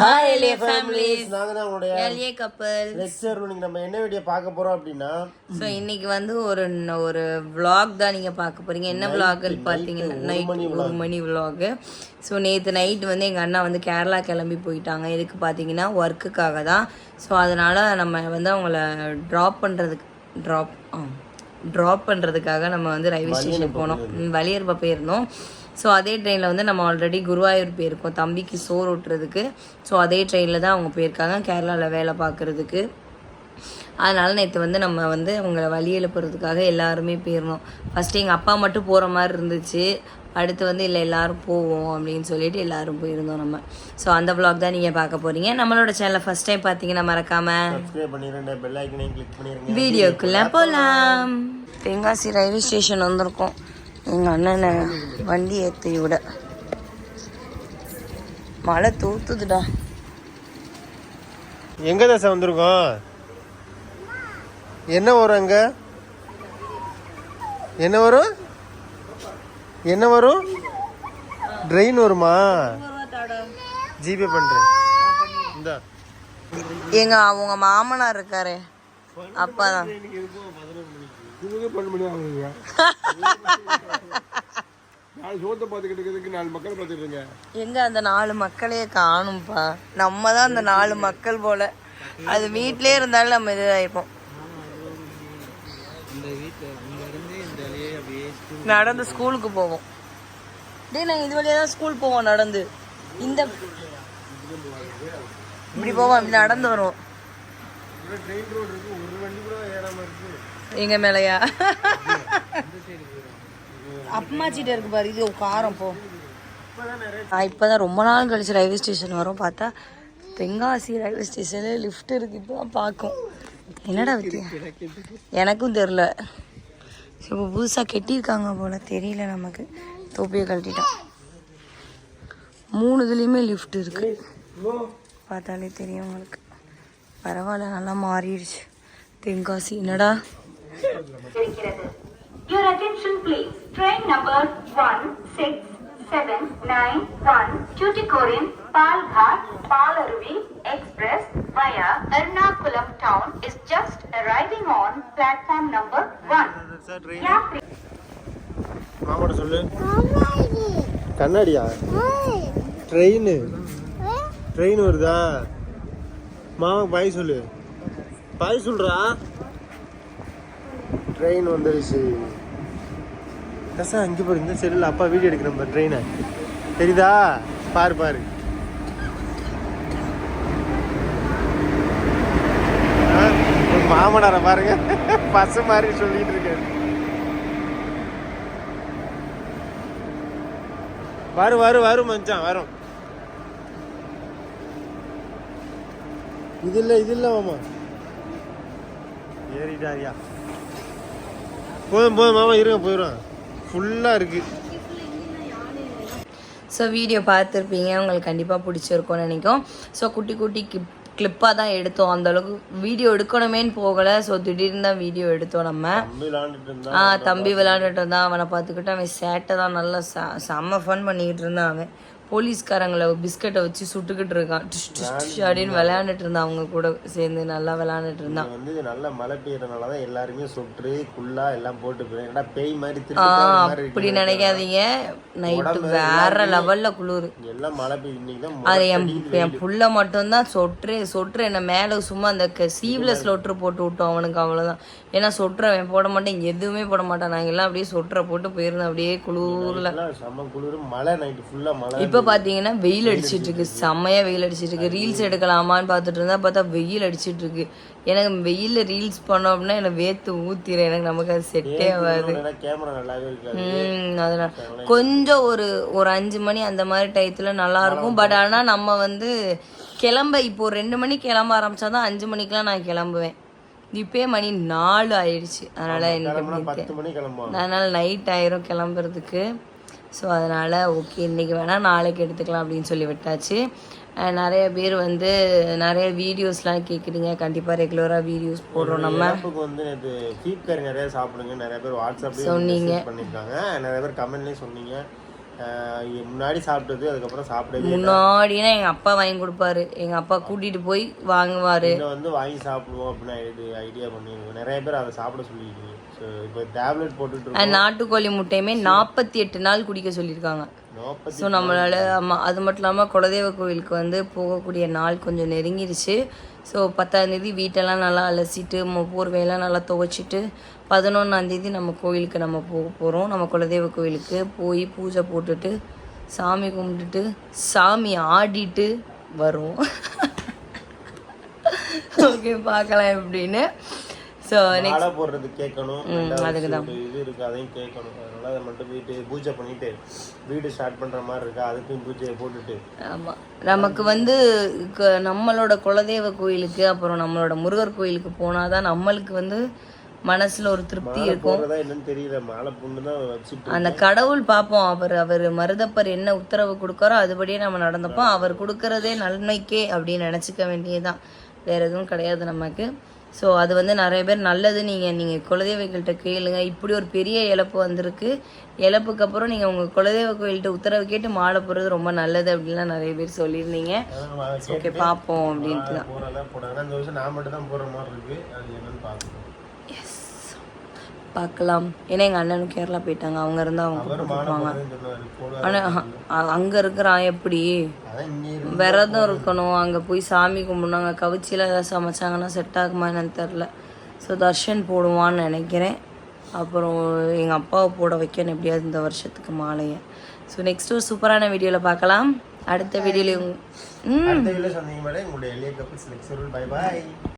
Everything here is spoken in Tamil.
ஹாய் எலிய ஃபேமிலிஸ் நாங்க தான் உங்களுடைய எல்ஏ கப்பல் லெக்சர் இன்னைக்கு நம்ம என்ன வீடியோ பார்க்க போறோம் அப்படின்னா ஸோ இன்னைக்கு வந்து ஒரு ஒரு vlog தான் நீங்க பார்க்க போறீங்க. என்ன vlog பார்த்தீங்கன்னா நைட் ஒரு மணி vlog. ஸோ நேற்று நைட் வந்து எங்கள் அண்ணா வந்து கேரளா கிளம்பி போயிட்டாங்க. எதுக்கு பார்த்தீங்கன்னா ஒர்க்குக்காக தான். ஸோ அதனால நம்ம வந்து அவங்கள ட்ராப் பண்ணுறதுக்கு ட்ராப் ட்ராப் பண்ணுறதுக்காக நம்ம வந்து ரயில்வே ஸ்டேஷன் போனோம். வலியர்பா போயிருந்தோம். ஸோ அதே ட்ரெயினில் வந்து நம்ம ஆல்ரெடி குருவாயூர் போயிருக்கோம். தம்பிக்கு சோறு ஊட்டுறதுக்கு. ஸோ அதே ட்ரெயினில் தான் அவங்க போயிருக்காங்க. கேரளாவில் வேலை பார்க்குறதுக்கு. அதனால நேற்று வந்து நம்ம வந்து அவங்கள வழி எழுப்புறதுக்காக எல்லாருமே போயிருந்தோம். ஃபஸ்ட்டு எங்கள் அப்பா மட்டும் போகிற மாதிரி இருந்துச்சு. அடுத்து வந்து இல்லை எல்லாரும் போவோம் அப்படின்னு சொல்லிட்டு எல்லாரும் போயிருந்தோம் நம்ம. ஸோ அந்த vlog தான் நீங்கள் பார்க்க போகிறீங்க நம்மளோட சேனலை ஃபஸ்ட் டைம் பார்த்தீங்கன்னா மறக்காமல் வீடியோக்குள்ளே போகலாம் தென்காசி ரயில்வே ஸ்டேஷன் வந்திருக்கோம். எங்கள் அண்ணனை வண்டி ஏற்றி விட. மழை தூத்துதுடா. எங்க தசை வந்திருக்கோம்? என்ன வரும் அங்க? என்ன வரும்? என்ன வரும்? ட்ரெயின் வருமா? ஜிபே பண்றேன். இந்தா. எங்க அவங்க மாமனார் இருக்காரு அப்பாதான். பன்னெண்டு மணி ஆகுதுங்க. நாலு சோத்தை பார்த்துக்கிட்டு நாலு மக்கள் பார்த்துட்டு எங்க அந்த நாலு மக்களையே காணும்ப்பா நம்ம தான் அந்த நாலு மக்கள் போல. அது வீட்லயே இருந்தாலும் நம்ம இதாயிருப்போம். நடந்து ஸ்கூலுக்கு போவோம். டேய் நாங்கள் இது வழியா தான் ஸ்கூல் போவோம் நடந்து. இந்த இப்படி போவோம் இப்படி நடந்து வருவோம். எங்க மேலையா? அம்மாச்சிட்ட இருக்கு பாரு. இது காரம் போ. நான் இப்போதான் ரொம்ப நாள் கழிச்சு ரயில்வே ஸ்டேஷன் வரும். பார்த்தா தென்காசி ரயில்வே ஸ்டேஷனில் லிஃப்ட் இருக்கு. இப்போ தான் பார்க்கும். என்னடா வித்தியா எனக்கும் தெரில இப்போ புதுசாக கெட்டியிருக்காங்க போல. தெரியல நமக்கு. தொப்பியை கழட்டிட்டான். மூணு இதுலேயுமே லிஃப்ட் இருக்கு. பார்த்தாலே தெரியும் உங்களுக்கு. பரவாயில்ல நல்லா மாறிடுச்சு தென்காசி என்னடா Your attention please. Train number 1679 Tuticorin Palghat Palaruvi Express via Ernakulam town is just arriving on platform number 1. Sir train Yatri மாமாட்ட சொல்லு கண்ணாடியா ட்ரெயின் ட்ரெயின் வருதா மாமா பாய் சொல்லு. பாய் சொல்றா. ட்ரெயின் வந்துருச்சு. கசா அங்கே பாரு இந்த செல்லில் அப்பா வீடியோ எடுக்கிறேன் பாரு ட்ரெயினை தெரியுதா? பாரு பாரு. மாமனாரை பாருங்க. பசு மாதிரி சொல்லிட்டு இருக்காரு. வரும் வரும் வரும் மச்சான் வரும். இது இல்ல இது இல்ல மாமா. ஏறிட்டாரியா போதும் போதும் மாமா இருங்க போயிடும் ஃபுல்லா இருக்கு. ஸோ வீடியோ பார்த்துருப்பீங்க. உங்களுக்கு கண்டிப்பாக பிடிச்சிருக்கும்னு நினைக்கும். ஸோ குட்டி குட்டி கிப் கிளிப்பாக தான் எடுத்தோம். அந்த அளவுக்கு வீடியோ எடுக்கணுமேன்னு போகலை. ஸோ திடீர்னு தான் வீடியோ எடுத்தோம் நம்ம. தம்பி விளாண்டுட்டு இருந்தா ஆ தம்பி விளையாண்டுட்டு இருந்தான். அவனை பார்த்துக்கிட்டு அவன் சேட்டை தான் நல்லா ச செம்ம ஃபன் பண்ணிக்கிட்டு இருந்தான் அவன். போலீஸ்காரங்களை பிஸ்கட்டை வச்சு சுட்டுக்கிட்டு இருக்கான். டிஷ் டிஷ் டிஷ் அப்படின்னு விளையாண்டுட்டு இருந்தான். அவங்க கூட சேர்ந்து நல்லா விளையாண்டுட்டு இருந்தான். வந்து நல்ல மழை பெய்யறதுனால தான் எல்லாருமே சொட்டு குள்ளா எல்லாம் போட்டு போயிருக்கா பேய் மாதிரி அப்படி நினைக்காதீங்க. நைட்டு வேற லெவல்ல குளிர். எல்லாம் மழை பெய்யும் அது என் என் புள்ள மட்டும்தான் சொட்டு சொட்டு என்ன மேலே சும்மா அந்த சீவ்லெஸ் லொட்ரு போட்டு விட்டோம் அவனுக்கு அவ்வளோதான் ஏன்னா சொட்டுற அவன் போட மாட்டேன் எதுவுமே போட மாட்டான். நாங்கள் எல்லாம் அப்படியே சொட்டுற போட்டு போயிருந்தோம் அப்படியே குளூரில். செம்ம குளிர். மழை நைட்டு ஃபுல்லா மழை இப்போ பார்த்தீங்கன்னா வெயில் அடிச்சிட்டு இருக்கு செம்மையா வெயில் அடிச்சிட்டு இருக்கு ரீல்ஸ் எடுக்கலாமான்னு பார்த்துட்டு இருந்தா பார்த்தா வெயில் அடிச்சிட்டு இருக்கு எனக்கு வெயில்ல ரீல்ஸ் பண்ணோம் அப்படின்னா எனக்கு வேத்து ஊத்திரும். எனக்கு நமக்கு அது செட்டே ஆகாது. அதனால கொஞ்சம் ஒரு ஒரு அஞ்சு மணி அந்த மாதிரி டயத்துல நல்லா இருக்கும். பட் ஆனா நம்ம வந்து கிளம்ப இப்போ ஒரு ரெண்டு மணிக்கு கிளம்ப ஆரம்பிச்சாதான் அஞ்சு மணிக்கெல்லாம் நான் கிளம்புவேன். இப்பயே மணி நாலு ஆயிடுச்சு. அதனால எனக்கு கிளம்புவாங்க. அதனால நைட் ஆயிரும் கிளம்புறதுக்கு. ஸோ அதனால் ஓகே இன்றைக்கி வேணால் நாளைக்கு எடுத்துக்கலாம் அப்படின்னு சொல்லி விட்டாச்சு. நிறைய பேர் வந்து நிறைய வீடியோஸ்லாம் கேட்குறீங்க கண்டிப்பாக ரெகுலராக வீடியோஸ் போடுறோம் நம்ம. வந்து நேற்று ஃபீட் கறி நிறைய சாப்பிடுங்க. நிறைய பேர் வாட்ஸ்அப்லேயும் சொன்னீங்க. பண்ணியிருக்காங்க நிறைய பேர் கமெண்ட்லேயும் சொன்னீங்க. முன்னாடி சாப்பிட்டது அதுக்கப்புறம் சாப்பிடவே. முன்னாடினா எங்கள் அப்பா வாங்கி கொடுப்பாரு. எங்கள் அப்பா கூட்டிகிட்டு போய் வாங்குவார். இதை வந்து வாங்கி சாப்பிடுவோம் அப்படின்னு ஐடி ஐடியா பண்ணிருக்கோம் நிறைய பேர் அதை சாப்பிட சொல்லியிருக்கீங்க. ஸோ இப்போ டேப்லெட் போட்டுட்டு நாட்டுக்கோழி முட்டையுமே நாற்பத்தி எட்டு நாள் குடிக்க சொல்லியிருக்காங்க. ஸோ நம்மளால் ஆமாம் அது மட்டும் இல்லாமல் குலதெய்வ கோவிலுக்கு வந்து போகக்கூடிய நாள் கொஞ்சம் நெருங்கிடுச்சு ஸோ பத்தாந்தேதி வீட்டெல்லாம் நல்லா அலசிட்டு மொ- போர்வையெல்லாம் நல்லா துவைச்சிட்டு பதினொன்றாந்தேதி நம்ம கோவிலுக்கு நம்ம போக போகிறோம் நம்ம குலதெய்வ கோவிலுக்கு போய் பூஜை போட்டுட்டு சாமி கும்பிட்டுட்டு சாமி ஆடிட்டு வரும் ஓகே பார்க்கலாம் எப்படின்னு. ஸோ மாலை போடுறது கேட்கணும். ரெண்டாவது ஒரு இது இருக்கு அதையும் கேட்கணும். அதனால அதை மட்டும் வீட்டு பூஜை பண்ணிட்டு வீடு ஸ்டார்ட் பண்ற மாதிரி இருக்கா அதுக்கும் பூஜையை போட்டுட்டு. ஆமாம் நமக்கு வந்து நம்மளோட குலதெய்வ கோயிலுக்கு அப்புறம் நம்மளோட முருகர் கோயிலுக்கு போனால் தான் நம்மளுக்கு வந்து மனசில் ஒரு திருப்தி இருக்கும். தெரியல. மாலை பொண்ணு தான் அந்த கடவுள் பார்ப்போம் அவர் அவர் மருதப்பர் என்ன உத்தரவு கொடுக்காரோ அதுபடியே நம்ம நடந்துப்போம் அவர் கொடுக்கறதே நன்மைக்கே அப்படின்னு நினச்சிக்க வேண்டியதுதான். வேற எதுவும் கிடையாது நமக்கு. ஸோ அது வந்து நிறைய பேர் நல்லது. நீங்கள் நீங்கள் குலதெய்வங்கள்ட்ட கேளுங்க. இப்படி ஒரு பெரிய இழப்பு வந்திருக்கு. இழப்புக்கு அப்புறம் நீங்கள் உங்கள் குலதெய்வ கோயில்கிட்ட உத்தரவு கேட்டு மாலை போடுறது ரொம்ப நல்லது அப்படின்லாம் நிறைய பேர் சொல்லியிருந்தீங்க. ஓகே பார்ப்போம் அப்படின்ட்டு தான் நான் மட்டும் தான் போடுற மாதிரி இருக்கு. அது என்னன்னு பார்க்கணும் பார்க்கலாம். ஏன்னா எங்கள் அண்ணனும் கேரளா போயிட்டாங்க. அவங்க இருந்தால் அவங்க போடுவாரு. ஆனால் அங்கே இருக்கிறான் எப்படி? விரதம் இருக்கணும். அங்கே போய் சாமி கும்பிடணும். கவிச்சியில் ஏதாவது சமைச்சாங்கன்னா செட் ஆகுமா என்னன்னு தெரில ஸோ தர்ஷன் போடுவான்னு நினைக்கிறேன். அப்புறம் எங்கள் அப்பாவை போட வைக்கணும் எப்படியாவது இந்த வருஷத்துக்கு மாலையை. ஸோ நெக்ஸ்ட் ஒரு சூப்பரான வீடியோவில் பார்க்கலாம். அடுத்த வீடியோவில் ம்.